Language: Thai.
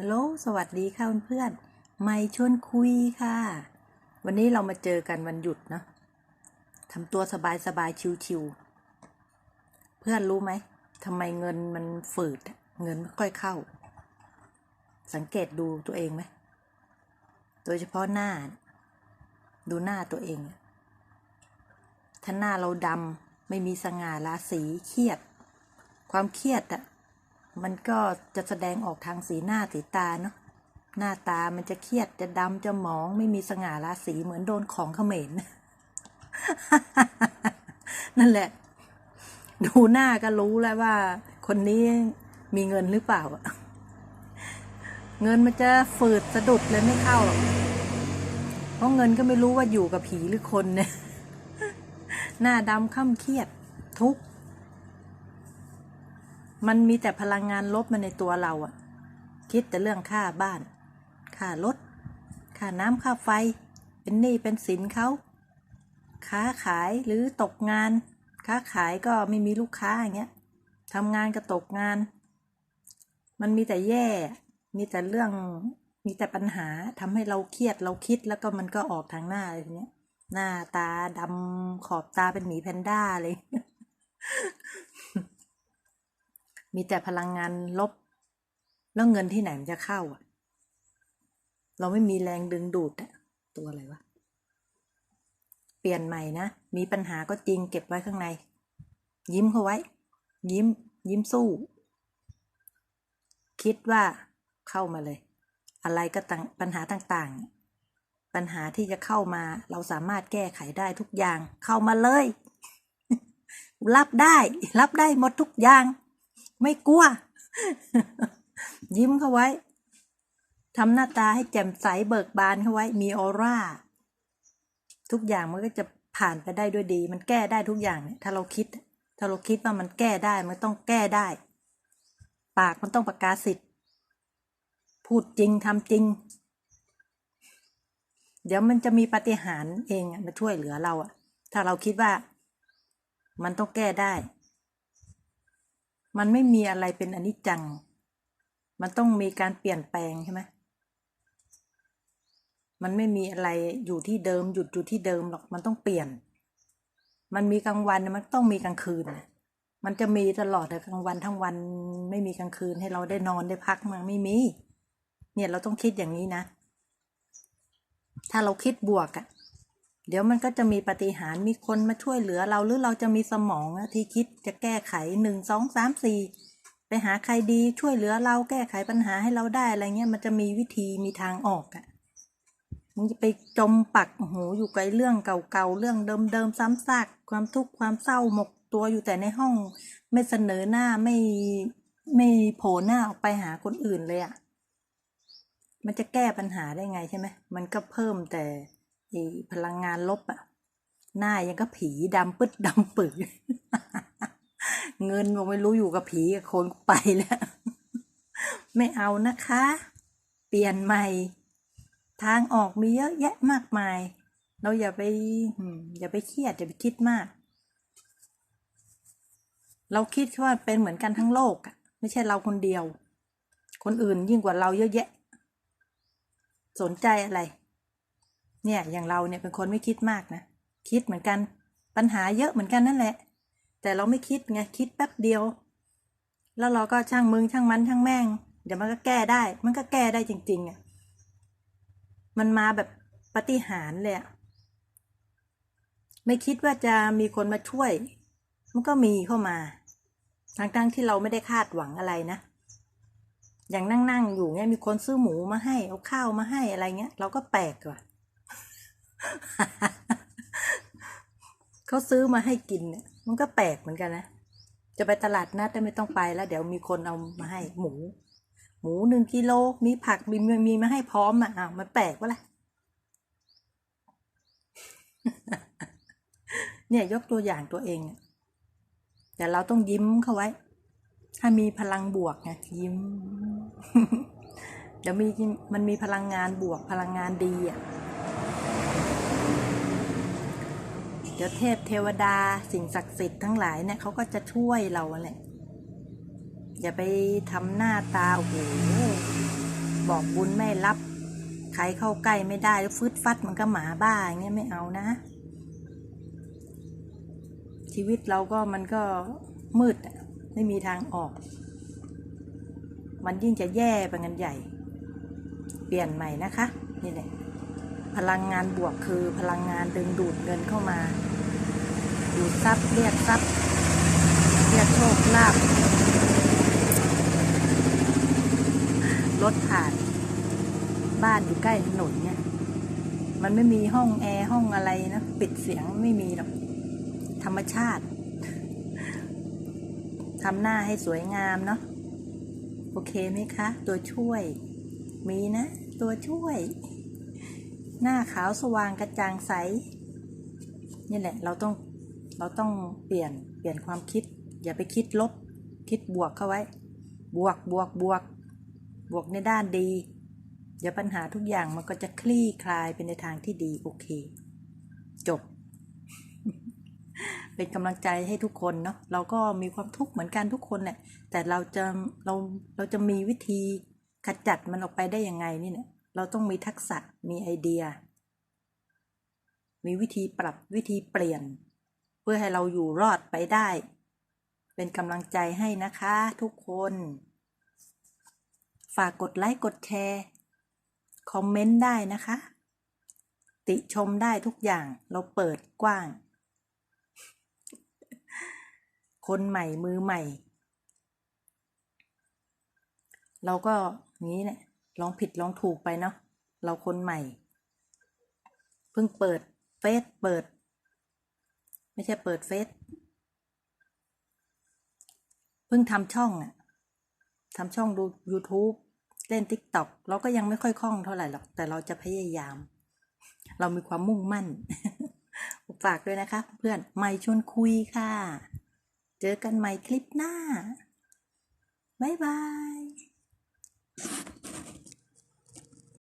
ฮัลโหล สวัสดีค่ะเพื่อนๆไม่ชวนคุยค่ะ วันนี้เรามาเจอกันวันหยุดเนาะทำตัวสบายๆ ชิวๆ เพื่อนรู้ไหมทำไมเงินมันฝืด เงินไม่ค่อยเข้า สังเกตดูตัวเองไหม โดยเฉพาะหน้า ดูหน้าตัวเอง ถ้าหน้าเราดำไม่มีสง่าราศีเครียด ความเครียดอะ มันก็จะแสดงออกทางสีหน้าสีตาเนาะหน้าตามันจะเครียดจะดำจะหมอง ไม่มีสง่าราศีเหมือนโดนของเขมรนั่นแหละ ดูหน้าก็รู้แล้วว่า คนนี้มีเงินหรือเปล่า เงินมันจะฝืดสะดุดเลยไม่เข้าหรอกเพราะเงินก็ไม่รู้ว่าอยู่กับผีหรือคนเนี่ย หน้าดำค่ำเครียด ทุกข์ มันมีแต่พลังงานลบมาในตัวเราอะคิดแต่เรื่องค่าบ้าน ค่ารถ ค่าน้ำค่าไฟ เป็นหนี้เป็นสินเขา ค้าขายหรือตกงาน ค้าขายก็ไม่มีลูกค้าอย่างเงี้ยทำงานก็ตกงาน มันมีแต่แย่ มีแต่เรื่อง มีแต่ปัญหาทำให้เราเครียดเราคิดแล้วก็มันก็ออกทางหน้าอะไรเงี้ย หน้าตาดำขอบตาเป็นหมีแพนด้าเลย มีแต่พลังงานลบ แล้วเงินที่ไหนมันจะเข้าอะ เราไม่มีแรงดึงดูดอะตัวอะไรวะ เปลี่ยนใหม่นะ มีปัญหาก็จริงเก็บไว้ข้างใน ยิ้มเข้าไว้ ยิ้ม ยิ้มสู้ คิดว่าเข้ามาเลย อะไรก็ต่างปัญหาต่างๆ ปัญหาที่จะเข้ามาเราสามารถแก้ไขได้ทุกอย่างเข้ามาเลย รับได้ รับได้หมดทุกอย่าง ไม่กลัว ยิ้มเข้าไว้ทำหน้าตาให้แจ่มใสเบิกบานเข้าไว้ มีออร่า ทุกอย่างมันก็จะผ่านไปได้ด้วยดี มันแก้ได้ทุกอย่างเนี่ยถ้าเราคิด ถ้าเราคิดว่ามันแก้ได้ มันต้องแก้ได้ ปากมันต้องประกาศสิทธิ์พูดจริงทำจริง เดี๋ยวมันจะมีปฏิหารเองมาช่วยเหลือเราอะถ้าเราคิดว่า มันต้องแก้ได้ มันไม่มีอะไรเป็นอนิจจัง มันต้องมีการเปลี่ยนแปลงใช่ไหมมันไม่มีอะไรอยู่ที่เดิมหยุดอยู่ที่เดิมหรอกมันต้องเปลี่ยน มันมีกลางวันมันต้องมีกลางคืน มันจะมีตลอดแต่กลางวันทั้งวันไม่มีกลางคืนให้เราได้นอนได้พักมันไม่มี เนี่ยเราต้องคิดอย่างนี้นะ ถ้าเราคิดบวกอะ่ะ เดี๋ยวมันก็จะมีปฏิหารมีคนมาช่วยเหลือเราหรือเราจะมีสมองที่คิดจะแก้ไขหนึ่งสองสามสี่ไปหาใครดีช่วยเหลือเราแก้ไขปัญหาให้เราได้อะไรเงี้ยมันจะมีวิธีมีทางออกอะ่ะมึงจะไปจมปักโอ้โหอยู่กับเรื่องเก่าๆเรื่องเดิมๆซ้ำซากความทุกข์ความเศร้าหมกตัวอยู่แต่ในห้อง ไม่เสนอหน้าไม่ไม่โผล่หน้าออกไปหาคนอื่นเลยอะ่ะมันจะแก้ปัญหาได้ไงใช่ไหมมันก็เพิ่มแต่ ไอ้พลังงานลบอะหน้ายังก็ผีดำปึ๊ดดำปึกเงินบอกไม่รู้อยู่กับผีกับคนไปแล้ว ไม่เอานะคะ เปลี่ยนใหม่ ทางออกมีเยอะแยะมากมาย เราอย่าไปอย่าไปเครียดอย่าไปคิดมาก เราคิดว่าเป็นเหมือนกันทั้งโลกไม่ใช่เราคนเดียว คนอื่นยิ่งกว่าเราเยอะแยะ สนใจอะไร เนี่ยอย่างเราเนี่ยเป็นคนไม่คิดมากนะ คิดเหมือนกัน ปัญหาเยอะเหมือนกันนั่นแหละ แต่เราไม่คิดไงคิดแป๊บเดียว แล้วเราก็ช่างมึงช่างมันช่างแม่ง เดี๋ยวมันก็แก้ได้ มันก็แก้ได้จริง ๆอะ่ะมันมาแบบปฏิหารเลยอะไม่คิดว่าจะมีคนมาช่วย มันก็มีเข้ามาทั้งๆที่เราไม่ได้คาดหวังอะไรนะ อย่างนั่งๆอยู่เนี่ยมีคนซื้อหมูมาให้ เอาข้าวมาให้อะไรเงี้ย เราก็แปลกว่ะ เขาซื้อมาให้กินเนี่ย มันก็แปลกเหมือนกันนะ จะไปตลาดนัดแต่ไม่ต้องไปแล้ว เดี๋ยวมีคนเอามาให้หมู หมูหนึ่งกิโล มีผักมีมีมาให้พร้อมอะอ้าวมันแปลกวะล่ะเนี่ยยกตัวอย่างตัวเองอะแต่เราต้องยิ้มเข้าไว้ ถ้ามีพลังบวกไงยิ้ม เดี๋ยวมีมันมีพลังงานบวกพลังงานดีอะ เดี๋ยวเทพเทวดาสิ่งศักดิ์สิทธิ์ทั้งหลายเนี่ยเขาก็จะช่วยเราแหละอย่าไปทำหน้าตาโอ้โหบอกบุญไม่รับ ใครเข้าใกล้ไม่ได้แล้วฟึดฟัดมันก็หมาบ้าอย่างเงี้ยไม่เอานะ ชีวิตเราก็มันก็มืดไม่มีทางออก มันยิ่งจะแย่ไปกันใหญ่ เปลี่ยนใหม่นะคะ นี่แหละ พลังงานบวกคือพลังงานดึงดูดเงินเข้ามา ดูดทรัพย์เรียกทรัพย์เรียกโชคลาภรถผ่าน บ้านอยู่ใกล้ถนนเนี่ย มันไม่มีห้องแอร์ห้องอะไรนะปิดเสียงไม่มีหรอก ธรรมชาติทำหน้าให้สวยงามเนาะโอเคไหมคะ ตัวช่วย มีนะ ตัวช่วย หน้าขาวสว่างกระจ่างใส นี่แหละเราต้องเราต้องเปลี่ยนเปลี่ยนความคิด อย่าไปคิดลบ คิดบวกเข้าไว้ บวกบวกบวก บวกในด้านดี เดี๋ยวปัญหาทุกอย่างมันก็จะคลี่คลายไปในทางที่ดีโอเค จบ เป็นกำลังใจให้ทุกคนเนาะเราก็มีความทุกข์เหมือนกันทุกคนแหละแต่เราจะเราเราจะมีวิธีขจัดมันออกไปได้ยังไงนี่เนี่ย เราต้องมีทักษะมีไอเดีย มีวิธีปรับวิธีเปลี่ยน เพื่อให้เราอยู่รอดไปได้ เป็นกำลังใจให้นะคะทุกคน ฝากกดไลค์กดแชร์ คอมเมนต์ได้นะคะ ติชมได้ทุกอย่างเราเปิดกว้าง คนใหม่มือใหม่ เราก็งนี้เนี่ย ลองผิดลองถูกไปเนาะเราคนใหม่ เพิ่งเปิดเฟซเปิด ไม่ใช่เปิดเฟซเพิ่งทำช่องอะทำช่องดู YouTube เล่น TikTok เราก็ยังไม่ค่อยคล่องเท่าไหร่หรอก แต่เราจะพยายาม เรามีความมุ่งมั่น ฝากด้วยนะคะ เพื่อนไม่ชวนคุยค่ะ เจอกันใหม่คลิปหน้า บ๊ายบาย